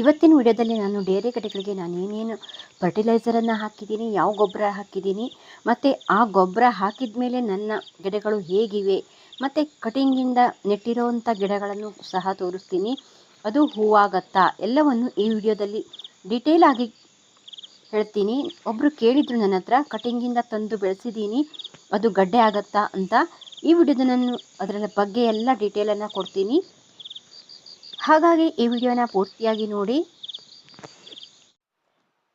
ಇವತ್ತಿನ ವಿಡಿಯೋದಲ್ಲಿ ನಾನು ಡೇರೆ ಗಿಡಗಳಿಗೆ ನಾನು ಏನೇನು ಫರ್ಟಿಲೈಸರನ್ನು ಹಾಕಿದ್ದೀನಿ, ಯಾವ ಗೊಬ್ಬರ ಹಾಕಿದ್ದೀನಿ, ಮತ್ತು ಆ ಗೊಬ್ಬರ ಹಾಕಿದ ಮೇಲೆ ನನ್ನ ಗಿಡಗಳು ಹೇಗಿವೆ, ಮತ್ತು ಕಟಿಂಗಿಂದ ನೆಟ್ಟಿರೋವಂಥ ಗಿಡಗಳನ್ನು ಸಹ ತೋರಿಸ್ತೀನಿ. ಅದು ಹೂವಾಗತ್ತಾ ಎಲ್ಲವನ್ನು ಈ ವಿಡಿಯೋದಲ್ಲಿ ಡೀಟೇಲ್ ಆಗಿ ಹೇಳ್ತೀನಿ. ಒಬ್ಬರು ಕೇಳಿದರು ನನ್ನ ಹತ್ರ ಕಟಿಂಗಿಂದ ತಂದು ಬೆಳೆಸಿದ್ದೀನಿ, ಅದು ಗಡ್ಡೆ ಆಗತ್ತಾ? ಅಂತ ಈ ವಿಡಿಯೋದ ನಾನು ಅದರ ಬಗ್ಗೆ ಎಲ್ಲ ಡೀಟೇಲನ್ನು ಕೊಡ್ತೀನಿ. ಹಾಗಾಗಿ ಈ ವಿಡಿಯೋನ ಪೂರ್ತಿಯಾಗಿ ನೋಡಿ.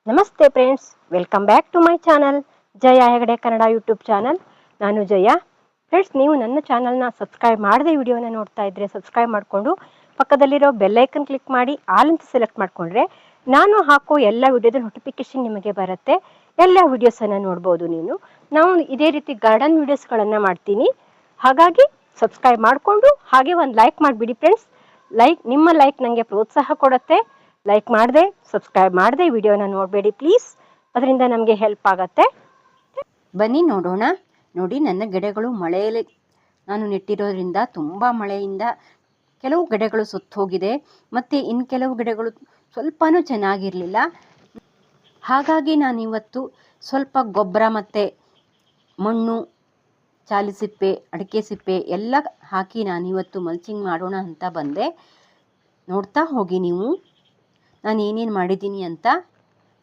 ನಮಸ್ತೆ friends welcome back to my channel Jaya Hegde Kannada YouTube channel ನಾನು ಜಯ. ಫ್ರೆಂಡ್ಸ್ ನೀವು ನನ್ನ ಚಾನಲ್ನ ಸಬ್ಸ್ಕ್ರೈಬ್ ಮಾಡದೆ ವಿಡಿಯೋನ ನೋಡ್ತಾ ಇದ್ರೆ ಸಬ್ಸ್ಕ್ರೈಬ್ ಮಾಡಿಕೊಂಡು ಪಕ್ಕದಲ್ಲಿರೋ ಬೆಲ್ಲೈಕನ್ ಕ್ಲಿಕ್ ಮಾಡಿ ಆಲ್ ಅಂತ ಸೆಲೆಕ್ಟ್ ಮಾಡಿಕೊಂಡ್ರೆ ನಾನು ಹಾಕೋ ಎಲ್ಲ ವಿಡಿಯೋದ ನೋಟಿಫಿಕೇಶನ್ ನಿಮಗೆ ಬರುತ್ತೆ. ಎಲ್ಲ ವಿಡಿಯೋಸನ್ನು ನೋಡ್ಬೋದು ನೀನು. ನಾವು ಇದೇ ರೀತಿ ಗಾರ್ಡನ್ ವಿಡಿಯೋಸ್ಗಳನ್ನು ಮಾಡ್ತೀನಿ. ಹಾಗಾಗಿ ಸಬ್ಸ್ಕ್ರೈಬ್ ಮಾಡಿಕೊಂಡು ಹಾಗೆ ಒಂದು ಲೈಕ್ ಮಾಡಿಬಿಡಿ ಫ್ರೆಂಡ್ಸ್ ಲೈಕ್ ನಿಮ್ಮ ಲೈಕ್ ನನಗೆ ಪ್ರೋತ್ಸಾಹ ಕೊಡುತ್ತೆ. ಲೈಕ್ ಮಾಡಿದೆ ಸಬ್ಸ್ಕ್ರೈಬ್ ಮಾಡಿದೆ ವಿಡಿಯೋನ ನೋಡಬೇಡಿ ಪ್ಲೀಸ್ ಅದರಿಂದ ನಮಗೆ ಹೆಲ್ಪ್ ಆಗತ್ತೆ. ಬನ್ನಿ ನೋಡೋಣ. ನೋಡಿ, ನನ್ನ ಗಿಡಗಳು ಮಳೆಯಲ್ಲಿ, ನಾನು ನೆಟ್ಟಿರೋದ್ರಿಂದ ತುಂಬ ಮಳೆಯಿಂದ ಕೆಲವು ಗಿಡಗಳು ಸುತ್ತು ಹೋಗಿದೆ ಮತ್ತು ಇನ್ನು ಕೆಲವು ಗಿಡಗಳು ಸ್ವಲ್ಪನೂ ಚೆನ್ನಾಗಿರಲಿಲ್ಲ. ಹಾಗಾಗಿ ನಾನು ಇವತ್ತು ಸ್ವಲ್ಪ ಗೊಬ್ಬರ ಮತ್ತು ಮಣ್ಣು ಚಾಲಿ ಸಿಪ್ಪೆ, ಅಡಿಕೆ ಸಿಪ್ಪೆ ಎಲ್ಲ ಹಾಕಿ ನಾನು ಇವತ್ತು ಮಲ್ಚಿಂಗ್ ಮಾಡೋಣ ಅಂತ ಬಂದೆ. ನೋಡ್ತಾ ಹೋಗಿ ನೀವು. ನಾನು ಏನೇನು ಮಾಡಿದ್ದೀನಿ ಅಂತ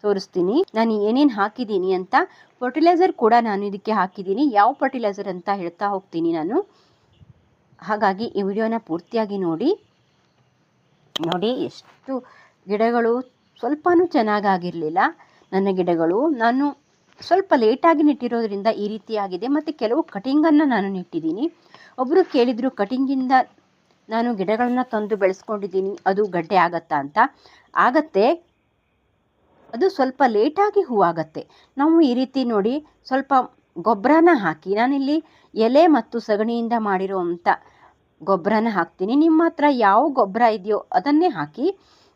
ತೋರಿಸ್ತೀನಿ. ನಾನು ಏನೇನು ಹಾಕಿದ್ದೀನಿ ಅಂತ ಫರ್ಟಿಲೈಸರ್ ಕೂಡ ನಾನು ಇದಕ್ಕೆ ಹಾಕಿದ್ದೀನಿ. ಯಾವ ಫರ್ಟಿಲೈಸರ್ ಅಂತ ಹೇಳ್ತಾ ಹೋಗ್ತೀನಿ ನಾನು. ಹಾಗಾಗಿ ಈ ವಿಡಿಯೋನ ಪೂರ್ತಿಯಾಗಿ ನೋಡಿ. ನೋಡಿ ಎಷ್ಟು ಗಿಡಗಳು ಸ್ವಲ್ಪನೂ ಚೆನ್ನಾಗಾಗಿರಲಿಲ್ಲ ನನ್ನ ಗಿಡಗಳು. ನಾನು ಸ್ವಲ್ಪ ಲೇಟಾಗಿ ನೆಟ್ಟಿರೋದ್ರಿಂದ ಈ ರೀತಿಯಾಗಿದೆ. ಮತ್ತು ಕೆಲವು ಕಟಿಂಗನ್ನು ನಾನು ನೆಟ್ಟಿದ್ದೀನಿ. ಒಬ್ಬರು ಕೇಳಿದರು, ಕಟಿಂಗಿಂದ ನಾನು ಗಿಡಗಳನ್ನು ತಂದು ಬೆಳೆಸ್ಕೊಂಡಿದ್ದೀನಿ. ಅದು ಗಡ್ಡೆ ಆಗತ್ತಾ ಅಂತ. ಆಗತ್ತೆ. ಅದು ಸ್ವಲ್ಪ ಲೇಟಾಗಿ ಹೂವಾಗತ್ತೆ ನಾವು ಈ ರೀತಿ ನೋಡಿ ಸ್ವಲ್ಪ ಗೊಬ್ಬರನ ಹಾಕಿ, ನಾನಿಲ್ಲಿ ಎಲೆ ಮತ್ತು ಸಗಣಿಯಿಂದ ಮಾಡಿರುವಂಥ ಗೊಬ್ಬರನ ಹಾಕ್ತೀನಿ. ನಿಮ್ಮ ಹತ್ರ ಯಾವ ಗೊಬ್ಬರ ಇದೆಯೋ ಅದನ್ನೇ ಹಾಕಿ,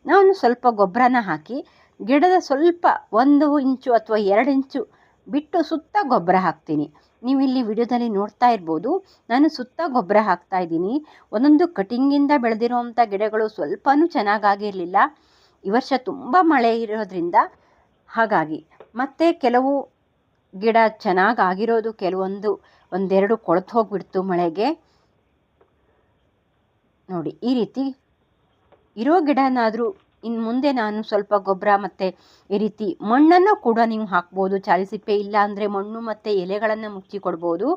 ನಾನು ಸ್ವಲ್ಪ ಗೊಬ್ಬರನ ಹಾಕಿ ಗಿಡದ ಸ್ವಲ್ಪ ಒಂದು ಇಂಚು ಅಥವಾ ಎರಡು ಇಂಚು ಬಿಟ್ಟು ಸುತ್ತ ಗೊಬ್ಬರ ಹಾಕ್ತೀನಿ. ನೀವು ಇಲ್ಲಿ ವಿಡಿಯೋದಲ್ಲಿ ನೋಡ್ತಾ ಇರ್ಬೋದು. ನಾನು ಸುತ್ತ ಗೊಬ್ಬರ ಹಾಕ್ತಾ ಇದ್ದೀನಿ. ಒಂದೊಂದು ಕಟಿಂಗಿಂದ ಬೆಳೆದಿರುವಂಥ ಗಿಡಗಳು ಸ್ವಲ್ಪನೂ ಚೆನ್ನಾಗಾಗಿರಲಿಲ್ಲ. ಈ ವರ್ಷ ತುಂಬ ಮಳೆ ಇರೋದ್ರಿಂದ ಹಾಗಾಗಿ ಮತ್ತು ಕೆಲವು ಗಿಡ ಚೆನ್ನಾಗಾಗಿರೋದು ಕೆಲವೊಂದು ಒಂದೆರಡು ಕೊಳೆತು ಹೋಗಿಬಿಡ್ತು ಮಳೆಗೆ. ನೋಡಿ, ಈ ರೀತಿ ಇರೋ ಗಿಡನಾದರೂ ಇನ್ನು ಮುಂದೆ ನಾನು ಸ್ವಲ್ಪ ಗೊಬ್ಬರ ಮತ್ತು ಈ ರೀತಿ ಮಣ್ಣನ್ನು ಕೂಡ ನೀವು ಹಾಕ್ಬೋದು. ಚಾಲಿಸಿಪ್ಪೆ ಇಲ್ಲ ಅಂದರೆ ಮಣ್ಣು ಮತ್ತು ಎಲೆಗಳನ್ನು ಮುಚ್ಚಿ ಕೊಡ್ಬೋದು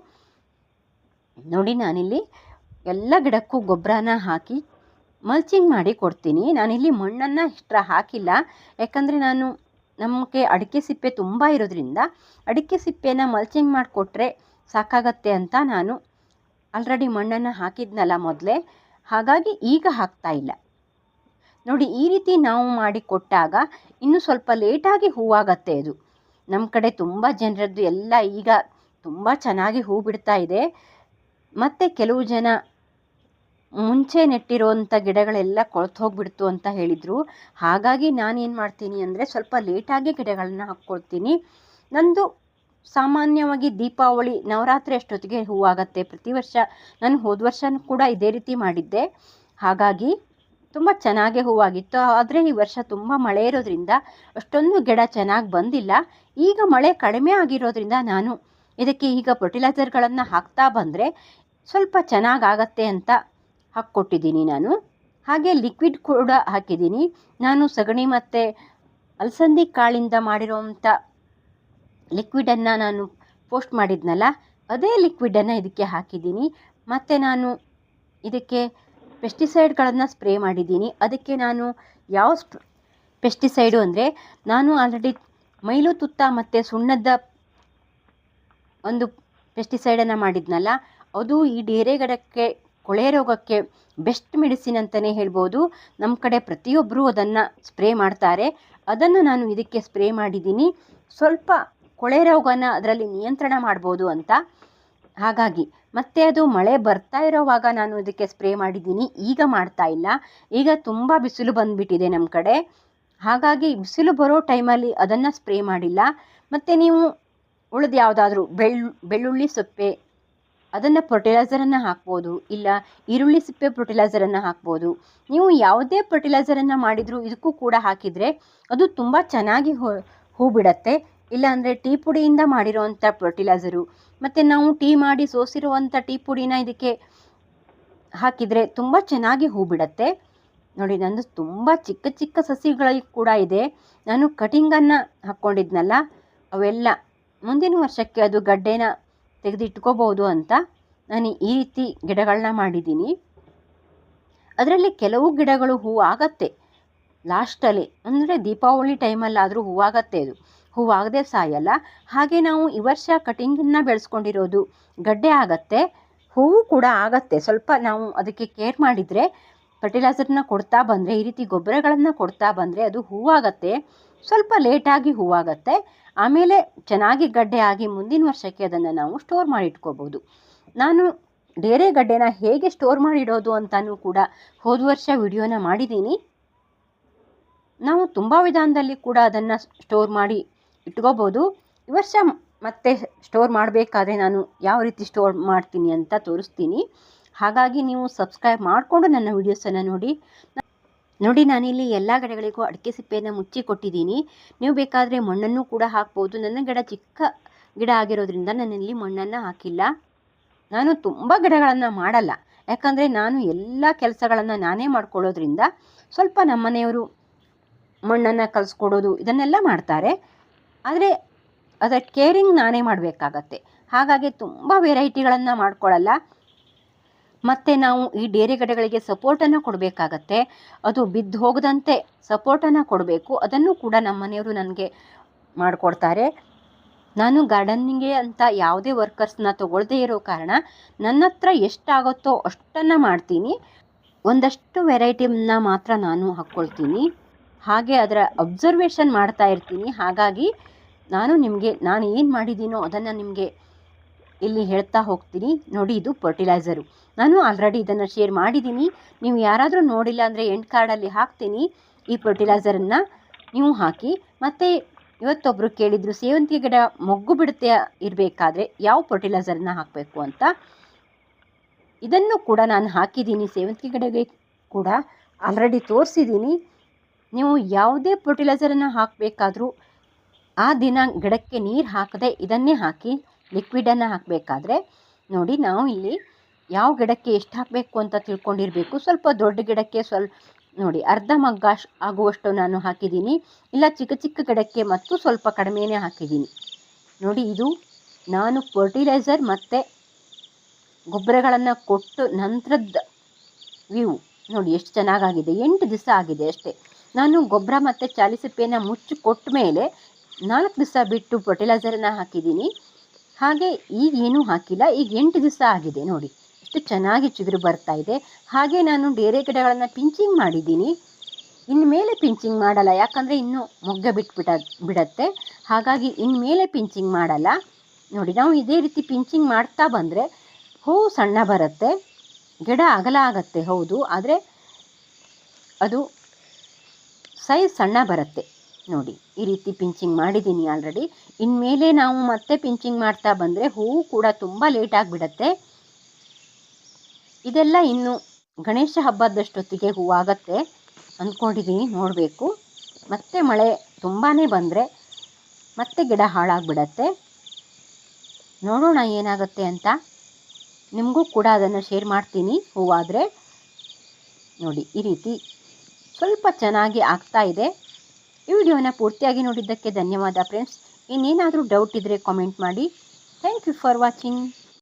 ನೋಡಿ ನಾನಿಲ್ಲಿ ಎಲ್ಲ ಗಿಡಕ್ಕೂ ಗೊಬ್ಬರನ ಹಾಕಿ ಮಲ್ಚಿಂಗ್ ಮಾಡಿ ಕೊಡ್ತೀನಿ. ನಾನಿಲ್ಲಿ ಮಣ್ಣನ್ನು ಇಷ್ಟರ ಹಾಕಿಲ್ಲ. ಯಾಕಂದರೆ ನಾನು ನಮಗೆ ಅಡಿಕೆ ಸಿಪ್ಪೆ ತುಂಬ ಇರೋದ್ರಿಂದ ಅಡಿಕೆ ಸಿಪ್ಪೆನ ಮಲ್ಚಿಂಗ್ ಮಾಡಿಕೊಟ್ರೆ ಸಾಕಾಗತ್ತೆ ಅಂತ ನಾನು ಆಲ್ರೆಡಿ ಮಣ್ಣನ್ನು ಹಾಕಿದ್ನಲ್ಲ ಮೊದಲೇ. ಹಾಗಾಗಿ ಈಗ ಹಾಕ್ತಾ ಇಲ್ಲ. ನೋಡಿ, ಈ ರೀತಿ ನಾವು ಮಾಡಿ ಕೊಟ್ಟಾಗ ಇನ್ನು ಸ್ವಲ್ಪ ಲೇಟಾಗಿ ಹೂವಾಗತ್ತೆ ಇದು. ನಮ್ಮ ಕಡೆ ತುಂಬ ಜನರದ್ದು ಎಲ್ಲ ಈಗ ತುಂಬ ಚೆನ್ನಾಗಿ ಹೂ ಬಿಡ್ತಾ ಇದೆ. ಮತ್ತು ಕೆಲವು ಜನ ಮುಂಚೆ ನೆಟ್ಟಿರುವಂಥ ಗಿಡಗಳೆಲ್ಲ ಕೊಳ್ತು ಹೋಗ್ಬಿಡ್ತು ಅಂತ ಹೇಳಿದರು. ಹಾಗಾಗಿ ನಾನೇನು ಮಾಡ್ತೀನಿ ಅಂದರೆ ಸ್ವಲ್ಪ ಲೇಟಾಗಿ ಗಿಡಗಳನ್ನ ಹಾಕ್ಕೊಳ್ತೀನಿ. ನಂದು ಸಾಮಾನ್ಯವಾಗಿ ದೀಪಾವಳಿ, ನವರಾತ್ರಿ ಅಷ್ಟೊತ್ತಿಗೆ ಹೂವಾಗತ್ತೆ. ಪ್ರತಿ ವರ್ಷ ನಾನು ಹೋದ ವರ್ಷನೂ ಕೂಡ ಇದೇ ರೀತಿ ಮಾಡಿದ್ದೆ. ಹಾಗಾಗಿ ತುಂಬ ಚೆನ್ನಾಗೇ ಹೂವಾಗಿತ್ತು. ಆದರೆ ಈ ವರ್ಷ ತುಂಬ ಮಳೆ ಇರೋದ್ರಿಂದ ಅಷ್ಟೊಂದು ಗಿಡ ಚೆನ್ನಾಗಿ ಬಂದಿಲ್ಲ. ಈಗ ಮಳೆ ಕಡಿಮೆ ಆಗಿರೋದ್ರಿಂದ ನಾನು ಇದಕ್ಕೆ ಈಗ ಫರ್ಟಿಲೈಸರ್ಗಳನ್ನು ಹಾಕ್ತಾ ಬಂದರೆ ಸ್ವಲ್ಪ ಚೆನ್ನಾಗಾಗತ್ತೆ ಅಂತ ಹಾಕ್ಕೊಟ್ಟಿದ್ದೀನಿ ನಾನು. ಹಾಗೆ ಲಿಕ್ವಿಡ್ ಕೂಡ ಹಾಕಿದ್ದೀನಿ. ನಾನು ಸಗಣಿ ಮತ್ತು ಅಲಸಂದಿ ಕಾಳಿಂದ ಮಾಡಿರೋವಂಥ ಲಿಕ್ವಿಡನ್ನು ನಾನು ಪೋಸ್ಟ್ ಮಾಡಿದ್ನಲ್ಲ, ಅದೇ ಲಿಕ್ವಿಡನ್ನು ಇದಕ್ಕೆ ಹಾಕಿದ್ದೀನಿ. ಮತ್ತು ನಾನು ಇದಕ್ಕೆ ಪೆಸ್ಟಿಸೈಡ್ಗಳನ್ನು ಸ್ಪ್ರೇ ಮಾಡಿದ್ದೀನಿ. ಅದಕ್ಕೆ ನಾನು ಯಾವ ಪೆಸ್ಟಿಸೈಡು ಅಂದರೆ ನಾನು ಆಲ್ರೆಡಿ ಮೈಲು ತುತ್ತ ಮತ್ತು ಸುಣ್ಣದ ಒಂದು ಪೆಸ್ಟಿಸೈಡನ್ನು ಮಾಡಿದ್ನಲ್ಲ, ಅದು ಈ ಡೇರೆ ಗಿಡಕ್ಕೆ ಕೊಳೆ ರೋಗಕ್ಕೆ ಬೆಸ್ಟ್ ಮೆಡಿಸಿನ್ ಅಂತಲೇ ಹೇಳ್ಬೋದು. ನಮ್ಮ ಕಡೆ ಪ್ರತಿಯೊಬ್ಬರು ಅದನ್ನು ಸ್ಪ್ರೇ ಮಾಡ್ತಾರೆ. ಅದನ್ನು ನಾನು ಇದಕ್ಕೆ ಸ್ಪ್ರೇ ಮಾಡಿದ್ದೀನಿ. ಸ್ವಲ್ಪ ಕೊಳೆ ರೋಗನ ಅದರಲ್ಲಿ ನಿಯಂತ್ರಣ ಮಾಡ್ಬೋದು ಅಂತ. ಹಾಗಾಗಿ ಮತ್ತೆ ಅದು ಮಳೆ ಬರ್ತಾ ಇರೋವಾಗ ನಾನು ಇದಕ್ಕೆ ಸ್ಪ್ರೇ ಮಾಡಿದ್ದೀನಿ. ಈಗ ಮಾಡ್ತಾ ಇಲ್ಲ. ಈಗ ತುಂಬ ಬಿಸಿಲು ಬಂದುಬಿಟ್ಟಿದೆ ನಮ್ಮ ಕಡೆ. ಹಾಗಾಗಿ ಬಿಸಿಲು ಬರೋ ಟೈಮಲ್ಲಿ ಅದನ್ನು ಸ್ಪ್ರೇ ಮಾಡಿಲ್ಲ. ಮತ್ತು ನೀವು ಉಳಿದು ಯಾವುದಾದ್ರೂ ಬೆಳ್ಳು ಬೆಳ್ಳುಳ್ಳಿ ಸೊಪ್ಪೆ, ಅದನ್ನು ಫರ್ಟಿಲೈಸರನ್ನು ಹಾಕ್ಬೋದು. ಇಲ್ಲ ಈರುಳ್ಳಿ ಸಿಪ್ಪೆ ಫರ್ಟಿಲೈಸರನ್ನು ಹಾಕ್ಬೋದು. ನೀವು ಯಾವುದೇ ಫರ್ಟಿಲೈಸರನ್ನು ಮಾಡಿದರೂ ಇದಕ್ಕೂ ಕೂಡ ಹಾಕಿದರೆ ಅದು ತುಂಬ ಚೆನ್ನಾಗಿ ಹೂ ಹೂ ಬಿಡತ್ತೆ ಇಲ್ಲಾಂದರೆ ಟೀ ಪುಡಿಯಿಂದ ಮಾಡಿರೋವಂಥ ಫರ್ಟಿಲೈಸರು ಮತ್ತು ನಾವು ಟೀ ಮಾಡಿ ಸೋಸಿರುವಂಥ ಟೀ ಪುಡಿನ ಇದಕ್ಕೆ ಹಾಕಿದರೆ ತುಂಬ ಚೆನ್ನಾಗಿ ಹೂ ಬಿಡತ್ತೆ ನೋಡಿ, ನಂದು ತುಂಬ ಚಿಕ್ಕ ಚಿಕ್ಕ ಸಸಿಗಳು ಕೂಡ ಇದೆ. ನಾನು ಕಟಿಂಗನ್ನು ಹಾಕ್ಕೊಂಡಿದ್ನಲ್ಲ ಅವೆಲ್ಲ ಮುಂದಿನ ವರ್ಷಕ್ಕೆ ಅದು ಗಡ್ಡೆನ ತೆಗೆದಿಟ್ಕೋಬೋದು ಅಂತ ನಾನು ಈ ರೀತಿ ಗಿಡಗಳನ್ನ ಮಾಡಿದ್ದೀನಿ. ಅದರಲ್ಲಿ ಕೆಲವು ಗಿಡಗಳು ಹೂವು ಆಗತ್ತೆ ಲಾಸ್ಟಲ್ಲಿ, ಅಂದರೆ ದೀಪಾವಳಿ ಟೈಮಲ್ಲಾದರೂ ಹೂವಾಗತ್ತೆ ಅದು. ಹೂವಾಗದೆ ಸಾಯಲ್ಲ. ಹಾಗೆ ನಾವು ಈ ವರ್ಷ ಕಟಿಂಗನ್ನು ಬೆಳೆಸ್ಕೊಂಡಿರೋದು ಗಡ್ಡೆ ಆಗತ್ತೆ, ಹೂವು ಕೂಡ ಆಗತ್ತೆ. ಸ್ವಲ್ಪ ನಾವು ಅದಕ್ಕೆ ಕೇರ್ ಮಾಡಿದರೆ ಫರ್ಟಿಲೈಸರ್ನ ಕೊಡ್ತಾ ಬಂದರೆ, ಈ ರೀತಿ ಗೊಬ್ಬರಗಳನ್ನು ಕೊಡ್ತಾ ಬಂದರೆ ಅದು ಹೂವಾಗತ್ತೆ ಸ್ವಲ್ಪ ಲೇಟಾಗಿ ಹೂವಾಗತ್ತೆ ಆಮೇಲೆ ಚೆನ್ನಾಗಿ ಗಡ್ಡೆ ಆಗಿ ಮುಂದಿನ ವರ್ಷಕ್ಕೆ ಅದನ್ನು ನಾವು ಸ್ಟೋರ್ ಮಾಡಿ ಇಟ್ಕೋಬೋದು ನಾನು ಡೇರೆ ಗಡ್ಡೆನ ಹೇಗೆ ಸ್ಟೋರ್ ಮಾಡಿಡೋದು ಅಂತಲೂ ಕೂಡ ಹೋದ ವರ್ಷ ವಿಡಿಯೋನ ಮಾಡಿದ್ದೀನಿ. ನಾವು ತುಂಬ ವಿಧಾನದಲ್ಲಿ ಕೂಡ ಅದನ್ನು ಸ್ಟೋರ್ ಮಾಡಿ ಇಟ್ಕೋಬೋದು. ಈ ವರ್ಷ ಮತ್ತೆ ಸ್ಟೋರ್ ಮಾಡಬೇಕಾದ್ರೆ ನಾನು ಯಾವ ರೀತಿ ಸ್ಟೋರ್ ಮಾಡ್ತೀನಿ ಅಂತ ತೋರಿಸ್ತೀನಿ. ಹಾಗಾಗಿ ನೀವು ಸಬ್ಸ್ಕ್ರೈಬ್ ಮಾಡಿಕೊಂಡು ನನ್ನ ವೀಡಿಯೋಸನ್ನು ನೋಡಿ. ನೋಡಿ ನಾನಿಲ್ಲಿ ಎಲ್ಲ ಗಿಡಗಳಿಗೂ ಅಡಿಕೆ ಸಿಪ್ಪೆಯನ್ನು ಮುಚ್ಚಿ ಕೊಟ್ಟಿದ್ದೀನಿ. ನೀವು ಬೇಕಾದರೆ ಮಣ್ಣನ್ನು ಕೂಡ ಹಾಕ್ಬೋದು. ನನ್ನ ಗಿಡ ಚಿಕ್ಕ ಗಿಡ ಆಗಿರೋದ್ರಿಂದ ನಾನಿಲ್ಲಿ ಮಣ್ಣನ್ನು ಹಾಕಿಲ್ಲ. ನಾನು ತುಂಬ ಗಿಡಗಳನ್ನು ಮಾಡಲ್ಲ. ಯಾಕಂದರೆ ನಾನು ಎಲ್ಲ ಕೆಲಸಗಳನ್ನು ನಾನೇ ಮಾಡ್ಕೊಳ್ಳೋದ್ರಿಂದ ಸ್ವಲ್ಪ ನಮ್ಮನೆಯವರು ಮಣ್ಣನ್ನು ಕಲಿಸ್ಕೊಡೋದು ಇದನ್ನೆಲ್ಲ ಮಾಡ್ತಾರೆ. ಆದರೆ ಅದರ ಕೇರಿಂಗ್ ನಾನೇ ಮಾಡಬೇಕಾಗತ್ತೆ. ಹಾಗಾಗಿ ತುಂಬ ವೆರೈಟಿಗಳನ್ನು ಮಾಡ್ಕೊಳ್ಳಲ್ಲ ಮತ್ತು ನಾವು ಈ ಡೇರೆ ಗಡೆಗಳಿಗೆ ಸಪೋರ್ಟನ್ನು ಕೊಡಬೇಕಾಗತ್ತೆ. ಅದು ಬಿದ್ದು ಹೋಗದಂತೆ ಸಪೋರ್ಟನ್ನು ಕೊಡಬೇಕು. ಅದನ್ನು ಕೂಡ ನಮ್ಮ ಮನೆಯವರು ನನಗೆ ಮಾಡಿಕೊಡ್ತಾರೆ. ನಾನು ಗಾರ್ಡನಿಂಗ್ಗೆ ಅಂತ ಯಾವುದೇ ವರ್ಕರ್ಸ್ನ ತೊಗೊಳ್ದೇ ಇರೋ ಕಾರಣ ನನ್ನ ಹತ್ರ ಎಷ್ಟಾಗುತ್ತೋ ಅಷ್ಟನ್ನು ಮಾಡ್ತೀನಿ. ಒಂದಷ್ಟು ವೆರೈಟಿನ ಮಾತ್ರ ನಾನು ಹಾಕ್ಕೊಳ್ತೀನಿ ಹಾಗೆ ಅದರ ಅಬ್ಸರ್ವೇಷನ್ ಮಾಡ್ತಾ ಇರ್ತೀನಿ. ಹಾಗಾಗಿ ನಾನು ನಿಮಗೆ, ನಾನು ಏನು ಮಾಡಿದ್ದೀನೋ ಅದನ್ನು ನಿಮಗೆ ಇಲ್ಲಿ ಹೇಳ್ತಾ ಹೋಗ್ತೀನಿ. ನೋಡಿ, ಇದು ಫರ್ಟಿಲೈಸರು ನಾನು ಆಲ್ರೆಡಿ ಇದನ್ನು ಶೇರ್ ಮಾಡಿದ್ದೀನಿ ನೀವು ಯಾರಾದರೂ ನೋಡಿಲ್ಲ ಅಂದರೆ ಎಂಡ್ ಕಾರ್ಡಲ್ಲಿ ಹಾಕ್ತೀನಿ ಈ ಫರ್ಟಿಲೈಸರನ್ನು ನೀವು ಹಾಕಿ, ಮತ್ತು ಇವತ್ತೊಬ್ಬರು ಕೇಳಿದರು ಸೇವಂತಿಗೆ ಗಿಡ ಮೊಗ್ಗು ಬಿಡುತ್ತೆ ಇರಬೇಕಾದ್ರೆ ಯಾವ ಫರ್ಟಿಲೈಸರನ್ನ ಹಾಕಬೇಕು ಅಂತ. ಇದನ್ನು ಕೂಡ ನಾನು ಹಾಕಿದ್ದೀನಿ ಸೇವಂತಿಗೆ ಗಿಡಗೆ ಕೂಡ ಆಲ್ರೆಡಿ ತೋರಿಸಿದ್ದೀನಿ ನೀವು ಯಾವುದೇ ಫರ್ಟಿಲೈಸರನ್ನು ಹಾಕಬೇಕಾದ್ರೂ ಆ ದಿನ ಗಿಡಕ್ಕೆ ನೀರು ಹಾಕದೆ ಇದನ್ನೇ ಹಾಕಿ ಲಿಕ್ವಿಡನ್ನು ಹಾಕಬೇಕಾದ್ರೆ ನೋಡಿ ನಾವು ಇಲ್ಲಿ ಯಾವ ಗಿಡಕ್ಕೆ ಎಷ್ಟು ಹಾಕಬೇಕು ಅಂತ ತಿಳ್ಕೊಂಡಿರಬೇಕು. ಸ್ವಲ್ಪ ದೊಡ್ಡ ಗಿಡಕ್ಕೆ ಸ್ವಲ್ಪ ನೋಡಿ ಅರ್ಧ ಮಗ್ಗ ಆಗುವಷ್ಟು ನಾನು ಹಾಕಿದ್ದೀನಿ. ಇಲ್ಲ ಚಿಕ್ಕ ಚಿಕ್ಕ ಗಿಡಕ್ಕೆ ಮತ್ತು ಸ್ವಲ್ಪ ಕಡಿಮೆನೇ ಹಾಕಿದ್ದೀನಿ. ನೋಡಿ ಇದು ನಾನು ಫರ್ಟಿಲೈಸರ್ ಮತ್ತು ಗೊಬ್ಬರಗಳನ್ನು ಕೊಟ್ಟು ನಂತರದ ವ್ಯೂ ನೋಡಿ, ಎಷ್ಟು ಚೆನ್ನಾಗಾಗಿದೆ. ಎಂಟು ದಿವಸ ಆಗಿದೆ ಅಷ್ಟೇ. ನಾನು ಗೊಬ್ಬರ ಮತ್ತು ಚಾಲಿಸಿಪ್ಪೆನ ಮುಚ್ಚಿ ಕೊಟ್ಟ ಮೇಲೆ ನಾಲ್ಕು ದಿವಸ ಬಿಟ್ಟು ಫರ್ಟಿಲೈಸರನ್ನು ಹಾಕಿದ್ದೀನಿ. ಹಾಗೆ ಈಗ ಏನೂ ಹಾಕಿಲ್ಲ. ಈಗ ಎಂಟು ದಿವಸ ಆಗಿದೆ ನೋಡಿ. ಎಷ್ಟು ಚೆನ್ನಾಗಿ ಚಿಗುರು ಬರ್ತಾ ಇದೆ. ಹಾಗೆ ನಾನು ಬೇರೆ ಗಿಡಗಳನ್ನು ಪಿಂಚಿಂಗ್ ಮಾಡಿದ್ದೀನಿ. ಇನ್ಮೇಲೆ ಪಿಂಚಿಂಗ್ ಮಾಡಲ್ಲ. ಯಾಕಂದರೆ ಇನ್ನೂ ಮೊಗ್ಗ ಬಿಟ್ಬಿಟ ಬಿಡತ್ತೆ. ಹಾಗಾಗಿ ಇನ್ಮೇಲೆ ಪಿಂಚಿಂಗ್ ಮಾಡಲ್ಲ. ನೋಡಿ, ನಾವು ಇದೇ ರೀತಿ ಪಿಂಚಿಂಗ್ ಮಾಡ್ತಾ ಬಂದರೆ ಹೂವು ಸಣ್ಣ ಬರುತ್ತೆ. ಗಿಡ ಅಗಲ ಆಗತ್ತೆ, ಹೌದು. ಆದರೆ ಅದು ಸೈಜ್ ಸಣ್ಣ ಬರುತ್ತೆ. ನೋಡಿ, ಈ ರೀತಿ ಪಿಂಚಿಂಗ್ ಮಾಡಿದ್ದೀನಿ ಆಲ್ರೆಡಿ. ಇನ್ಮೇಲೆ ನಾವು ಮತ್ತೆ ಪಿಂಚಿಂಗ್ ಮಾಡ್ತಾ ಬಂದರೆ ಹೂವು ಕೂಡ ತುಂಬ ಲೇಟ್ ಆಗಿಬಿಡತ್ತೆ. ಇದೆಲ್ಲ ಇನ್ನು ಗಣೇಶ ಹಬ್ಬದಷ್ಟೊತ್ತಿಗೆ ಹೂವಾಗತ್ತೆ ಅಂದ್ಕೊಂಡಿದ್ದೀನಿ ನೋಡಬೇಕು. ಮತ್ತೆ ಮಳೆ ತುಂಬಾ ಬಂದರೆ ಮತ್ತೆ ಗಿಡ ಹಾಳಾಗಿಬಿಡತ್ತೆ. ನೋಡೋಣ ಏನಾಗುತ್ತೆ ಅಂತ. ನಿಮಗೂ ಕೂಡ ಅದನ್ನು ಶೇರ್ ಮಾಡ್ತೀನಿ, ಹೂವಾದರೆ. ನೋಡಿ, ಈ ರೀತಿ ಸ್ವಲ್ಪ ಚೆನ್ನಾಗಿ ಆಗ್ತಾ ಇದೆ. ಈ ವಿಡಿಯೋನ ಪೂರ್ತಿಯಾಗಿ ನೋಡಿದ್ದಕ್ಕೆ ಧನ್ಯವಾದ ಫ್ರೆಂಡ್ಸ್ ಇನ್ನೇನಾದರೂ ಡೌಟ್ ಇದ್ದರೆ ಕಾಮೆಂಟ್ ಮಾಡಿ. Thank you for watching